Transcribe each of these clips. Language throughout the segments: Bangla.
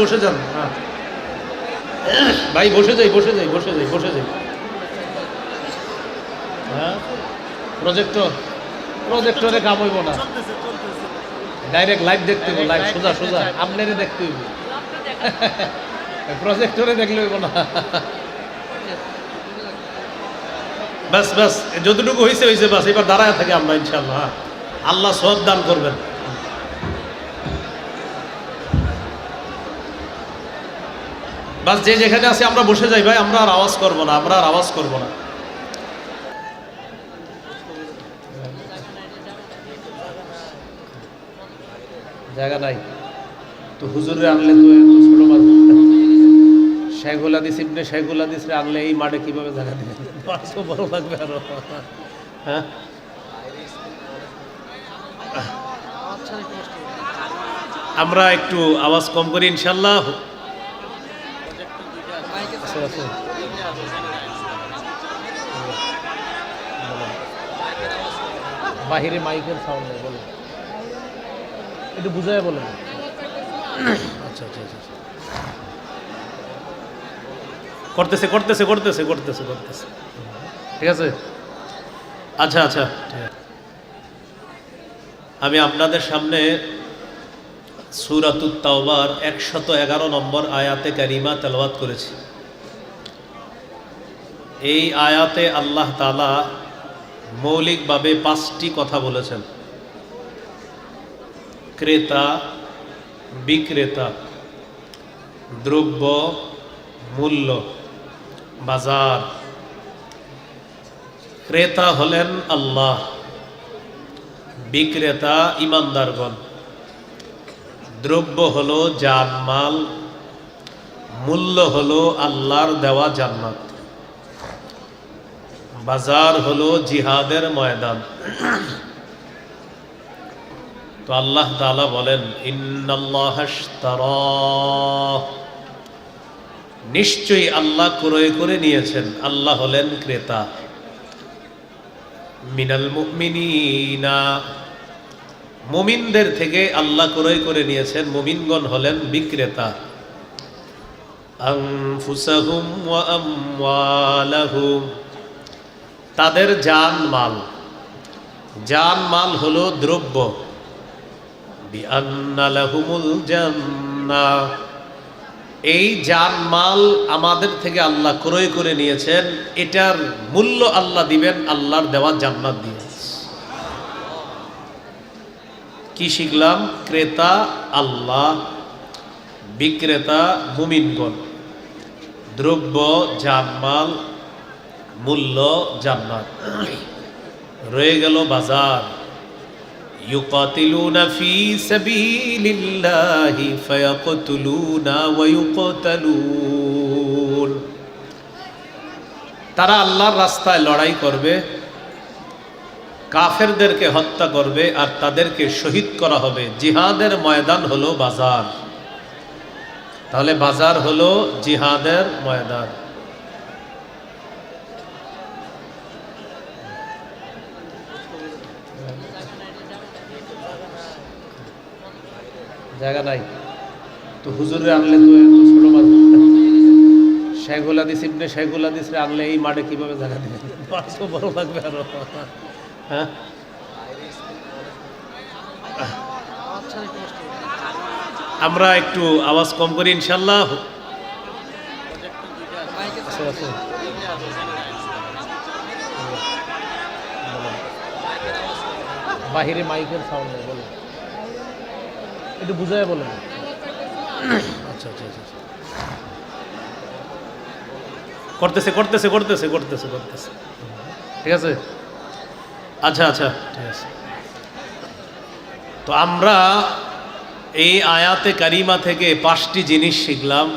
বসে যান। ভাই, বসে যাই বসে যাই বসে যাই বসে যাই। হ্যাঁ? প্রজেক্টর প্রজেক্টরে কাম হইব না। ডাইরেক্ট লাইভ দেখতে হইব লাইভ সোজা সোজা। আপনারে দেখতে হইব। প্রজেক্টরে দেখলে হইব না। ব্যাস ব্যাস, যতটুকু হয়েছে হয়েছে বাস এবার দাঁড়ায় থাকে আমরা ইনশাল্লাহ। আল্লাহ সব দান করবেন। বাস যে যেখানে আছে, আমরা বসে যাই, ভাই, আমরা আর আওয়াজ করব না, আমরা আর আওয়াজ করব না। জায়গা নাই। তো হুজুরে আনলে তো ছোট মাছ শেখুল হাদিস, ইবনে শেখুল হাদিস রে আনলে এই মাঠে কীভাবে জায়গা দিবেন পাঁচশো বড় লাগবে আরও। হ্যাঁ? আমরা একটু আওয়াজ কম করি, ইনশাল্লাহ। আছে। বাহিরে মাইকের সাউন্ড নেই বলো। একটু বুঝায় বলেন আচ্ছা আচ্ছা আচ্ছা আচ্ছা। করতেছে করতেছে করতেছে করতেছে করতেছে। ঠিক আছে? আচ্ছা আচ্ছা। আমি আপনাদের সামনে সুরাতুত তাওবার একশত এগারো নম্বর আয়াতে কারিমা তেলাওয়াত করেছি। এই আয়াতে আল্লাহ তালা মৌলিকভাবে পাঁচটি কথা বলেছেন। ক্রেতা, বিক্রেতা, দ্রব্য, মূল্য, বাজার। ক্রেতা হলেন আল্লাহ, বিক্রেতা ইমানদারগণ। দ্রব্য হলো জানমাল, মূল্য হলো আল্লাহর দেওয়া জান্নাত। বাজার হলো জিহাদের ময়দান। তো আল্লাহ তাআলা বলেন নিশ্চয়ই আল্লাহ ক্রয় করে নিয়েছেন। আল্লাহ হলেন ক্রেতা। মিনাল মুমিনিনা। মুমিনদের থেকে আল্লাহ ক্রয় করে নিয়েছেন। মুমিনগণ হলেন বিক্রেতা। আনফুসাহুম ওয়া আমওয়ালাহুম। তাদের জান মাল জান মাল হলো দ্রব্য এই জান মাল আমাদের থেকে আল্লাহ ক্রয় করে নিয়েছেন। এটার মূল্য আল্লাহ দিবেন, আল্লাহর দেওয়া জান্নাত দিয়ে। কি শিখলাম? ক্রেতা আল্লাহ, বিক্রেতা মুমিনগণ। দ্রব্য, জানমাল মূল্য জান্নাত রয়ে গেল বাজার يقاتلون في سبيل الله فيقتلون ويقتلون তারা আল্লাহর রাস্তায় লড়াই করবে কাফেরদেরকে হত্যা করবে আর তাদেরকে শহীদ করা হবে জিহাদের ময়দান হলো বাজার তাহলে বাজার হলো জিহাদের ময়দান জায়গা নাই। তো হুজুরে আনলে তো ছোট মাছ শেখুল হাদিস ইবনে শেখুল হাদিস রে আনলে এই মাঠে কীভাবে জায়গা দিবেন পাঁচশো বড় লাগবে আরও। হ্যাঁ? আমরা একটু আওয়াজ কম করি ইনশাল্লাহ। আছে, আছে। বাহিরে মাইকের সাউন্ড নেই বলো। একটু বুঝায় বলেন। আচ্ছা আচ্ছা আচ্ছা আচ্ছা। করতেছে করতেছে করতেছে করতেছে করতেছে। ঠিক আছে? আচ্ছা আচ্ছা। ঠিক আছে। তো আমরা এই আয়াতে কারিমা থেকে পাঁচটি জিনিস শিখলাম।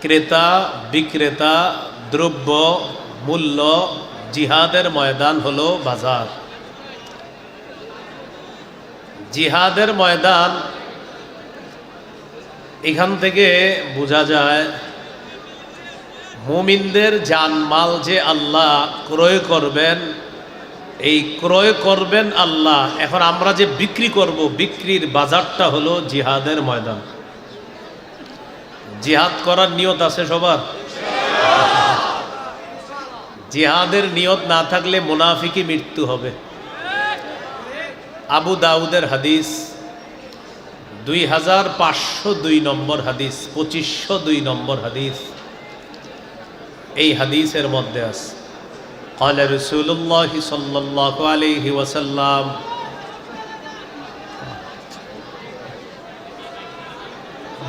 ক্রেতা বিক্রেতা দ্রব্য মূল্য জিহাদের ময়দান হলো বাজার। জিহাদের ময়দান। এখান থেকে বোঝা যায়, মুমিনদের জানমাল যে আল্লাহ ক্রয় করবেন, এই ক্রয় করবেন আল্লাহ। এখন আমরা যে বিক্রি করব, বিক্রির বাজারটা হলো জিহাদের ময়দান। জিহাদ করার নিয়ত আছে সবার? জিহাদের নিয়ত না থাকলে মুনাফিকি মৃত্যু হবে। আবু দাউদের হাদিস দুই হাজার পাঁচশো দুই নম্বর হাদিস পঁচিশশো দুই নম্বর হাদিস এই হাদিসের মধ্যে আছে قال رسول الله صلى الله عليه وسلم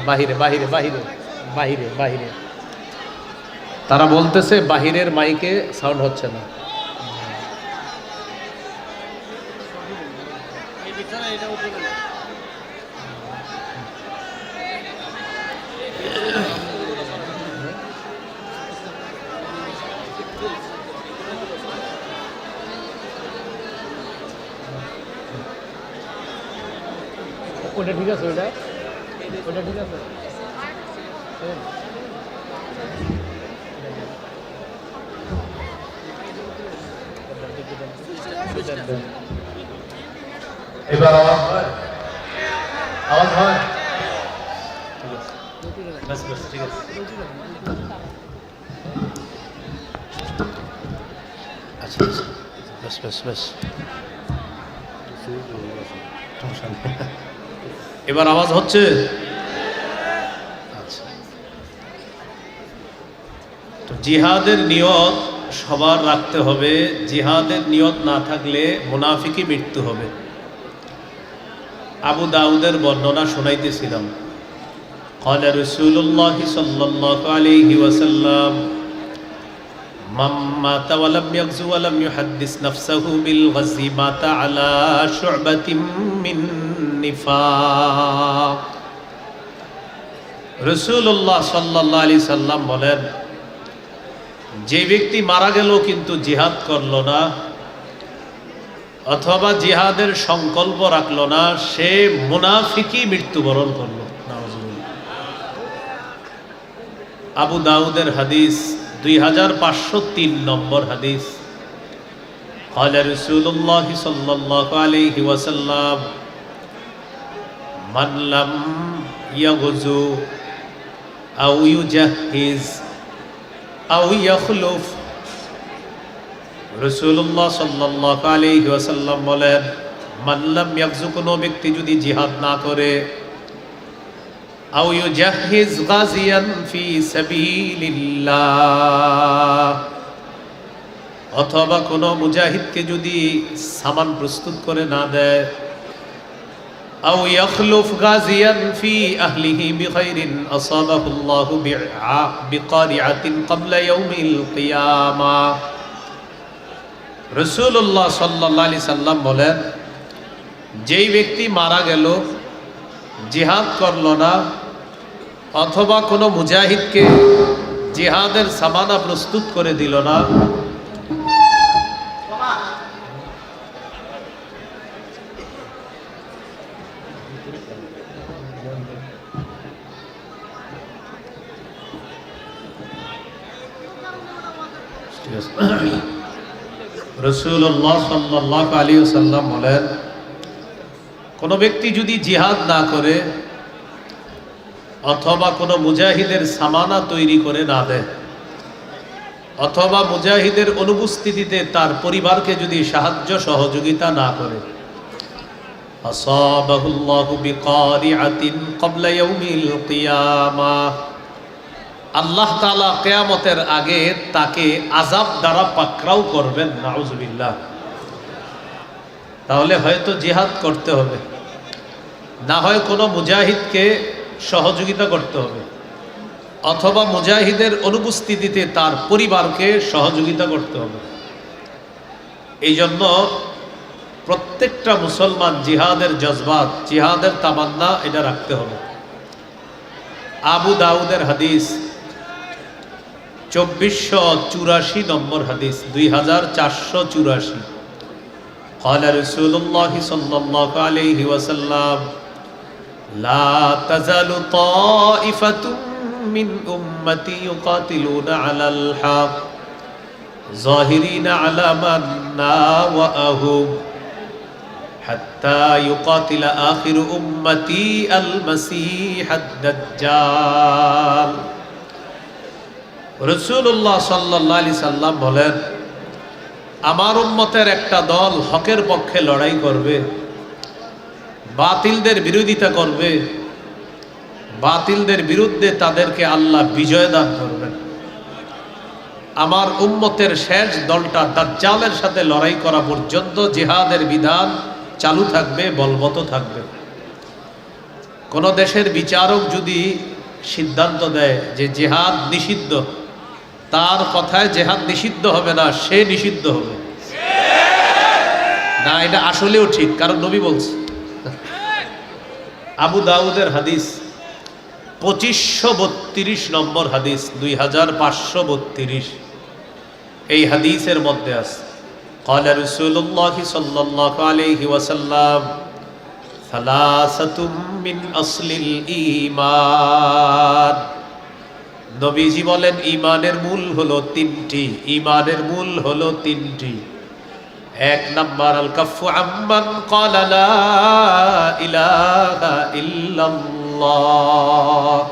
বাহিরে বাহিরে বাহিরে বাহিরে বাহিরে তারা বলতেছে বাহিরের মাইকে সাউন্ড হচ্ছে না ওটা ঠিক আছে ওটা? ওটা ঠিক আছে? এবার আওয়াজ হয়? আওয়াজ হয়? বাস বাস ঠিক আছে। আচ্ছা আচ্ছা। বাস বাস বাস এবার আওয়াজ হচ্ছে আচ্ছা তো জিহাদের নিয়ত সবার রাখতে হবে জিহাদের নিয়ত না থাকলে মুনাফিকি মৃত্যু হবে আবু দাউদের বর্ণনা শোনাইতেছিলাম قال رسول الله صلى الله عليه وسلم من مات ولم يغزو ولم يحدث نفسه بالغزو مات على شعبة من نفاق রসুল্লাহ সাল্লাহ আলি সাল্লাম বলেন যে ব্যক্তি মারা গেল কিন্তু জিহাদ করলো না অথবা জিহাদের সংকল্প রাখলো না সে মুনাফিকি মৃত্যুবরণ করলো নাউজুবিল্লাহ। আবু দাউদের হাদিস দুই হাজার পাঁচশো তিন নম্বর হাদিস قال رسول الله صلى الله عليه وسلم মানলাম أو আউ ইউজাহিজ আউ ইয়াখলুফ। রসুল্লাহ সাল্লাহ আলহি ওয়াসাল্লাম বলেন মানলাম ইয়াকজু কোনো ব্যক্তি যদি জিহাদ না করে আউ ফি সাবিলিল্লাহ। অথবা কোনো মুজাহিদকে যদি সামান প্রস্তুত করে না দেয় আও ইয়াখলুফ গাজিয়ান ফি আহলিহি বিখাইরিন আসাবাহু আল্লাহু বিকারিআতিন ক্বাবলা ইয়াউমিল কিয়ামাহ রসুল্লাহ সাল্লাহ আলি সাল্লাম বলেন, যেই ব্যক্তি মারা গেল, জিহাদ করল না, অথবা কোনো মুজাহিদকে জিহাদের সামানা প্রস্তুত করে দিল না রসুল্লাহ সাল্লাহ আলী সাল্লাম বলেন, কোনো ব্যক্তি যদি জিহাদ না করে অথবা কোনো মুজাহিদের সামানা তৈরি করে না দেয়, অথবা মুজাহিদের অনুপস্থিতিতে তার পরিবারকে যদি সাহায্য সহযোগিতা না করে, আসাবাহুল্লাহু বিকারিআতিন ক্বাবলা ইয়াউমিল কিয়ামাহ আল্লাহ তালা কেয়ামতের আগে তাকে আজাব দ্বারা পাকরাও করবেন, নাউজুবিল্লাহ। তাহলে হয়তো জিহাদ করতে হবে। না হয় কোনো মুজাহিদকে সহযোগিতা করতে হবে। অথবা মুজাহিদের অনুপস্থিতিতে তার পরিবারকে সহযোগিতা করতে হবে। এই জন্য প্রত্যেকটা মুসলমান জিহাদের জজবাত, জিহাদের তামান্না এটা রাখতে হবে। আবু দাউদের হাদিস চব্বিশশো চুরাশি নম্বর হাদিস দুই হাজার চারশো চুরাশি قال رسول الله صلى الله عليه وسلم لا تزال طائفة من أمتي يقاتلون على الحق ظاهرين على من ناوأهم حتى يقاتل آخر أمتي المسيح الدجال রসুল্লাহ সাল্লাহ সাল্লাম বলেন, আমার উম্মতের একটা দল হকের পক্ষে লড়াই করবে, বাতিলদের বিরোধিতা করবে, বাতিলদের বিরুদ্ধে তাদেরকে আল্লাহ বিজয় দান করবেন। আমার উম্মতের শেষ দলটা দাজ্জালের সাথে লড়াই করা পর্যন্ত জেহাদের বিধান চালু থাকবে বলবত থাকবে। কোন দেশের বিচারক যদি সিদ্ধান্ত দেয় যে জেহাদ নিষিদ্ধ তার কথায় জেহাদ নিষিদ্ধ হবে না সে নিষিদ্ধ হবে না এটা আসলেও ঠিক কারণ নবী বলছে আবু দাউদের হাদিস পঁচিশশো বত্রিশ নম্বর হাদিস দুই হাজার পাঁচশো বত্রিশ এই হাদিসের মধ্যে আছে قال رسول الله صلى الله عليه وسلم ثلاثة من أصل الإيمان নবীজি বলেন, ইমানের মূল হলো তিনটি, ইমানের মূল হলো তিনটি। এক নাম্বার আল কাফু আম্মান ক্বালা লা ইলাহা ইল্লাল্লাহ।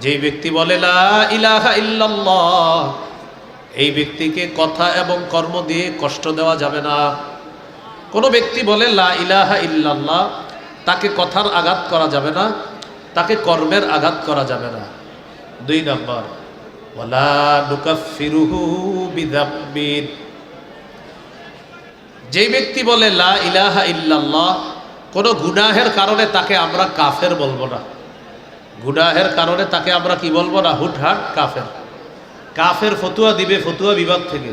যে ব্যক্তি বলে, লা ইলাহা ইল্লাল্লাহ, এই ব্যক্তিকে কথা এবং কর্ম দিয়ে কষ্ট দেওয়া যাবে না। কোনো ব্যক্তি বলে, লা ইলাহা ইল্লাল্লাহ, তাকে কথার আঘাত করা যাবে না, তাকে কর্মের আঘাত করা যাবে না। দুই নম্বর যে ব্যক্তি বলে, লা ইলাহা ইল্লাল্লাহ কোনো গুনাহের কারণে তাকে আমরা কাফের বলব না। গুনাহের কারণে তাকে আমরা কি বলব না? হুটহাট কাফের। কাফের ফতুয়া দিবে ফতুয়া বিভাগ থেকে।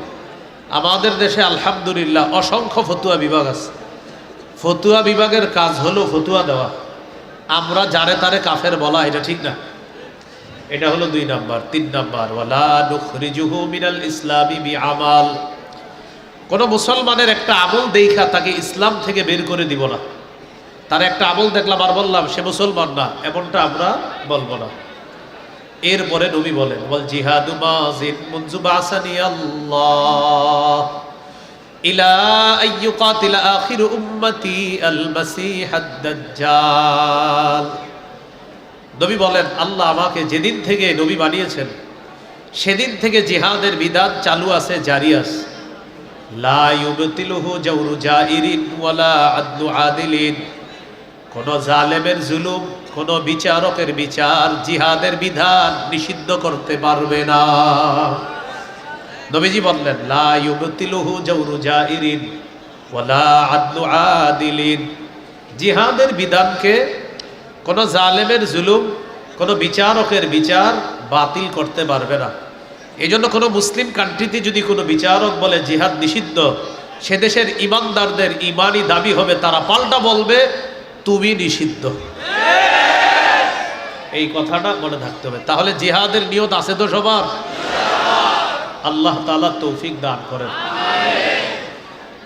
আমাদের দেশে আলহামদুলিল্লাহ অসংখ্য ফতুয়া বিভাগ আছে। ফতুয়া বিভাগের কাজ হলো ফতুয়া দেওয়া। আমরা যারে তারে কাফের বলা, এটা ঠিক না। এটা হলো দুই নাম্বার। তিন নাম্বার মিনাল ইসলামি বি আমাল কোন মুসলমানের একটা আমল দেখা তাকে ইসলাম থেকে বের করে দিব না। তার একটা আমল দেখলাম আর বললাম, সে মুসলমান না। এমনটা আমরা বলব না। এরপরে নবী বলেন বল জিহাদু মাজিদ মুনজু বাসানি আল্লাহ ইলা আইয়ুকাতিল আখির উম্মতি আল মাসিহ দাজ্জাল। নবী বলেন, আল্লাহ আমাকে যেদিন থেকে নবী বানিয়েছেন, সেদিন থেকে জিহাদের বিধান চালু আছে, জারি আছে। কোন জালেমের জুলুম, কোন বিচারকের বিচার জিহাদের বিধান নিষিদ্ধ করতে পারবে না। নবীজি বললেন আদিলিন। জিহাদের বিধানকে কোন জালেমের জুলুম, কোন বিচারকের বিচার বাতিল করতে পারবে না। এই জন্য কোনো মুসলিম কান্ট্রিতে যদি কোনো বিচারক বলে জিহাদ নিষিদ্ধ, সে দেশের ইমানদারদের ইমানই দাবি হবে, তারা পাল্টা বলবে, তুমি নিষিদ্ধ। এই কথাটা মনে থাকতে হবে। তাহলে জিহাদের নিয়ত আছে তো সবার? আল্লাহ তালা তৌফিক দান করেন।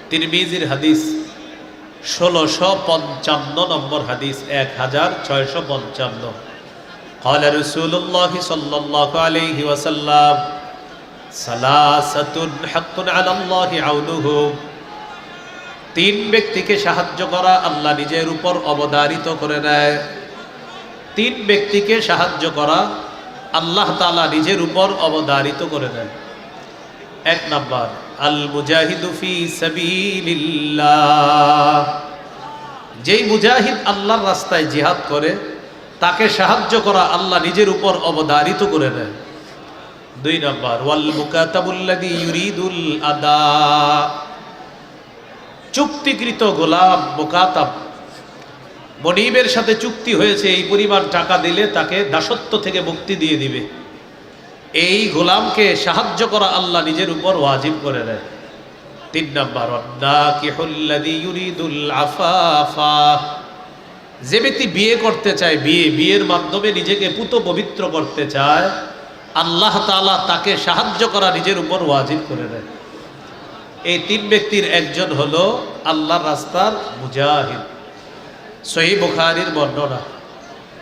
তিরমিজির হাদিস ষোলোশো পঞ্চান্ন নম্বর হাদিস এক হাজার ছয়শো পঞ্চান্ন قال رسول الله صلى الله عليه وسلم ثلاثة حق على الله عونه তিন ব্যক্তিকে সাহায্য করা আল্লাহ নিজের উপর অবধারিত করে নেয় তিন ব্যক্তিকে সাহায্য করা আল্লাহ তালা নিজের উপর অবধারিত করে নেয় এক নাম্বার আল মুজাহিদু ফি সাবিলিল্লাহ। যেই মুজাহিদ আল্লাহর রাস্তায় জিহাদ করে, তাকে সাহায্য করা আল্লাহ নিজের উপর অবধারিত করে নেয় দুই নম্বর ওয়াল মুকাতাবুল্লাদি ইউরিদুল আদা। চুক্তিকৃত গোলাম মুকাতাব। মনিবের সাথে চুক্তি হয়েছে, এই পরিমাণ টাকা দিলে তাকে দাসত্ব থেকে মুক্তি দিয়ে দিবে। এই গোলামকে সাহায্য করা আল্লাহ নিজের উপর ওয়াজিব করে দেয়। তিন নম্বর যে ব্যক্তি বিয়ে করতে চায়, বিয়ে, বিয়ের মাধ্যমে নিজেকে পুত পবিত্র করতে চায়, আল্লাহ তালা তাকে সাহায্য করা নিজের উপর ওয়াজিব করে দেয়। এই তিন ব্যক্তির একজন হলো আল্লাহ রাস্তার মুজাহিদ। সহি বুখারির বর্ণনা,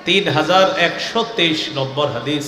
তিন হাজার একশো তেইশ নম্বর হাদিস।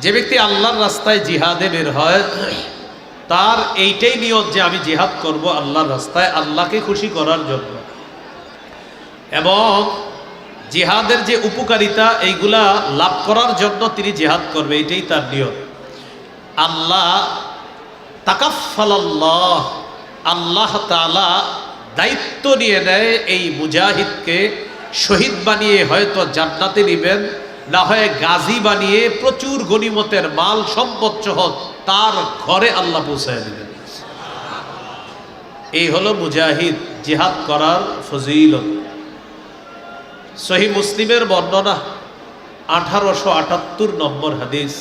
যে ব্যক্তি আল্লাহর রাস্তায় জিহাদে বের হয়, তার এইটাই নিয়ত যে আমি জিহাদ করব আল্লাহর রাস্তায়, আল্লাহকে খুশি করার জন্য। এবং জিহাদের যে উপকারিতা, এইগুলা লাভ করার জন্য তিনি জিহাদ করবে, এটাই তার নিয়ত। আল্লাহ তাকাফাল্লাহ আল্লাহ তালা দায়িত্ব নিয়ে নেয় এই মুজাহিদকে, শহীদ বানিয়ে হয়তো জান্নাতে নিবেন। না হয় গাজী বানিয়ে প্রচুর গনিমতের মাল সম্পদ সহ তার ঘরে আল্লাহ পৌঁছায় দিবেন এই হলো মুজাহিদ জিহাদ করার ফজিলত সহি মুসলিমের বর্ণনা আঠারোশো আটাত্তর নম্বর হাদিস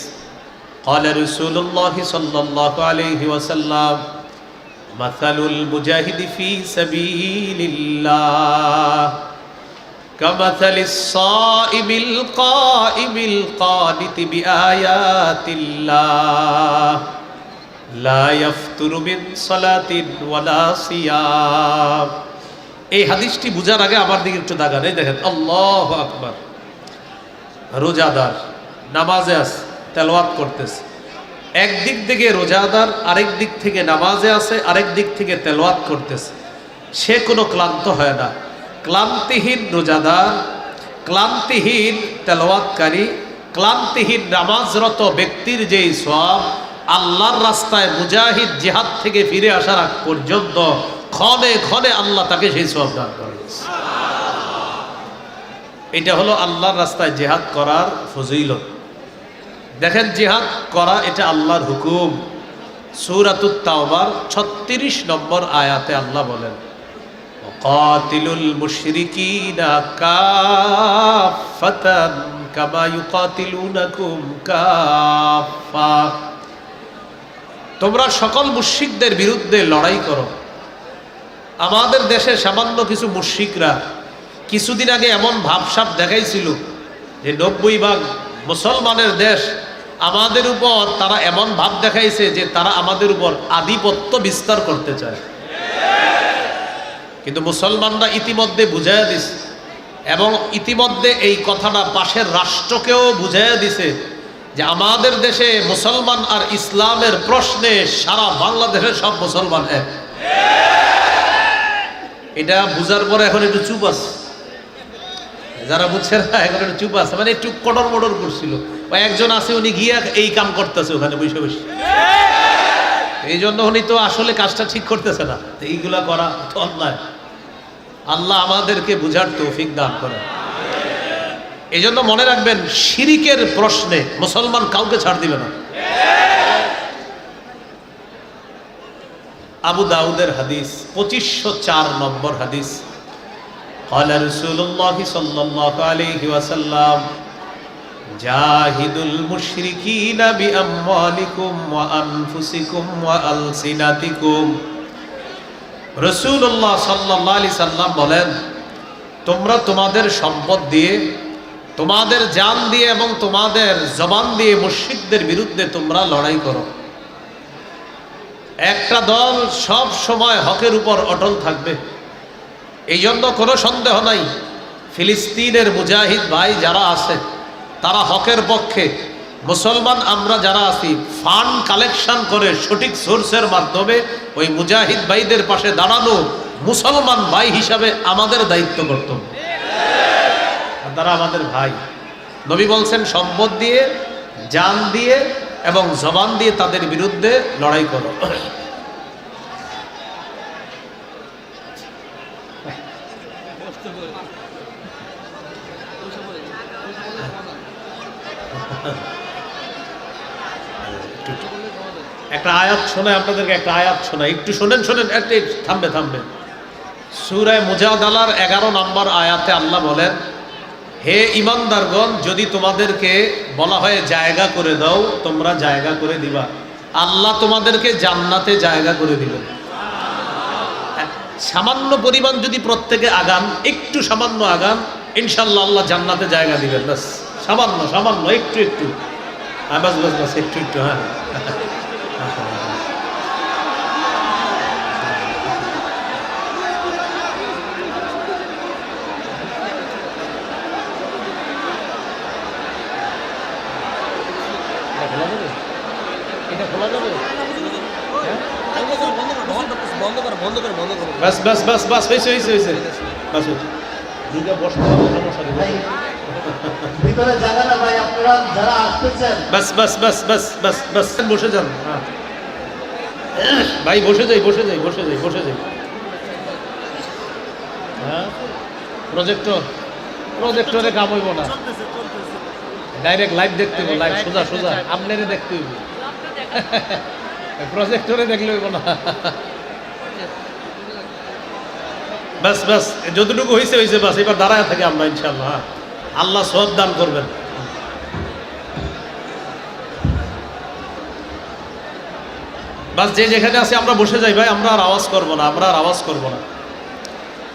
قال رسول الله صلى الله عليه وسلم مثل المجاهد في سبيل الله كمثل الصائم القائم القانت بآيات الله لا يفتر من صلاة ولا صيام এই হাদিসটি বুঝার আগে আমার দিকে একটু দাগান এই দেখেন আল্লাহ আকবার রোজাদার নামাজে আছে তেলাওয়াত করতেছে একদিক থেকে রোজাদার আরেক দিক থেকে নামাজে আছে আরেক দিক থেকে তেলাওয়াত করতেছে সে কোনো ক্লান্ত হয় না ক্লান্তিহীন রোজাদার, ক্লান্তিহীন তেলাওয়াতকারী, ক্লান্তিহীন নামাজরত ব্যক্তির যেই সব আল্লাহর রাস্তায় মুজাহিদ জিহাদ থেকে ফিরে আসার আগ পর্যন্ত ক্ষণে ক্ষণে আল্লাহ তাকে সেই সব দান করে এটা হলো আল্লাহর রাস্তায় জেহাদ করার ফজিলত। দেখেন, জেহাদ করা এটা আল্লাহর হুকুম। সুরাতুত তাওবার ছত্রিশ নম্বর আয়াতে আল্লাহ বলেন কাতিলুল মুশরিকিনা কাফাতান কামা ইউকাতিলুনাকুম কাফা তোমরা সকল মুশরিকদের বিরুদ্ধে লড়াই করো। আমাদের দেশে সামান্য কিছু মুশরিকরা কিছুদিন আগে এমন ভাবসাব দেখাইছিল যে নব্বই ভাগ মুসলমানের দেশ আমাদের উপর তারা এমন ভাব দেখাইছে যে তারা আমাদের উপর আধিপত্য বিস্তার করতে চায়। কিন্তু মুসলমানরা ইতিমধ্যে বুঝাইয়া দিছে। এবং ইতিমধ্যে এই কথাটা পাশের রাষ্ট্রকেও বুঝাইয়া দিছে যে আমাদের দেশে মুসলমান আর ইসলামের প্রশ্নে সারা বাংলাদেশের সব মুসলমান এক। এটা বুঝার পরে এখন একটু চুপ আছে। যারা বুঝছে না, এখন একটু চুপ আছে। মানে একটু কটর মটর করছিল। একজন আছে, উনি গিয়ে এই কাম করতেছে ওখানে বসে বসে। এই জন্য উনি তো আসলে কাজটা ঠিক করতেছে না। এইগুলা করা তো অন্যায়। আল্লাহ আমাদেরকে বুঝার তৌফিক দান করে এই জন্য মনে রাখবেন শিরিকের প্রশ্নে মুসলমান কাউকে ছাড় দিবে না আবু দাউদের হাদিস পঁচিশশো চার নম্বর হাদিস قال رسول الله صلى الله عليه وسلم جاهدوا المشركين بأموالكم وأنفسكم وألسنتكم রসুল্লাহ সাল্লাহ সাল্লাম বলেন, তোমরা তোমাদের সম্পদ দিয়ে, তোমাদের জান দিয়ে এবং তোমাদের জবান দিয়ে মুশরিকদের বিরুদ্ধে তোমরা লড়াই করো। একটা দল সব সময় হকের উপর অটল থাকবে। এই জন্য কোনো সন্দেহ নাই। ফিলিস্তিনের মুজাহিদ ভাই যারা আছে, তারা হকের পক্ষে মুসলমান আমরা যারা আছি, ফান্ড কালেকশন করে সঠিক সোর্সের মাধ্যমে ওই মুজাহিদ ভাইদের পাশে দাঁড়ানো মুসলমান ভাই হিসাবে আমাদের দায়িত্ব কর্তব্য। তারা আমাদের ভাই। নবী বলছেন সম্পদ দিয়ে, জান দিয়ে এবং জবান দিয়ে তাদের বিরুদ্ধে লড়াই করো। একটা আয়াত শোনায়, আপনাদেরকে একটা আয়াত শোনায়। একটু শোনেন শোনেন, একটু থামবে থামবে। সুরায় মুজাদালার এগারো নম্বর আয়াতে আল্লাহ বলেন, হে ইমানদারগণ, যদি তোমাদেরকে বলা হয় জায়গা করে দাও, তোমরা জায়গা করে দিবা। আল্লাহ তোমাদেরকে জান্নাতে জায়গা করে দিবেন। সামান্য পরিমাণ যদি প্রত্যেকে আগান, একটু সামান্য আগান ইনশাল্লাহ আল্লাহ জান্নাতে জায়গা দিবেন বাস সামান্য সামান্য, একটু একটু। হ্যাঁ বাস বাস বাস একটু একটু হ্যাঁ। খোলা যাবে এটা খোলা যাবে হ্যাঁ বন্ধ করো বন্ধ করো বন্ধ করো বাস বাস বাস বাস হয়েছে হয়েছে হয়েছে বাস হয়েছে দুইটা বসতে সমস্যা ভিতরে জায়গা না ভাই আপনারা যারা আসতেছেন। বাস বাস বাস বাস বাস বাস। বসে যান হ্যাঁ। ভাই বসে যাই বসে যাই বসে যাই বসে যাই। হ্যাঁ? প্রজেক্টর প্রজেক্টরে কাম হইব না। ডাইরেক্ট লাইভ দেখতে হইব লাইভ সোজা সোজা। আপনারে দেখতে হইব। প্রজেক্টরে দেখলে হইব না। বাস বাস যতটুকু হয়েছে হয়েছে বাস। এবার দাঁড়ায় থাকি আমরা ইনশাল্লাহ হ্যাঁ। আল্লাহ সব দান করবেন। বাস যে যেখানে আছে আমরা বসে যাই, ভাই, আমরা আর আওয়াজ করব না, আমরা আর আওয়াজ করব না।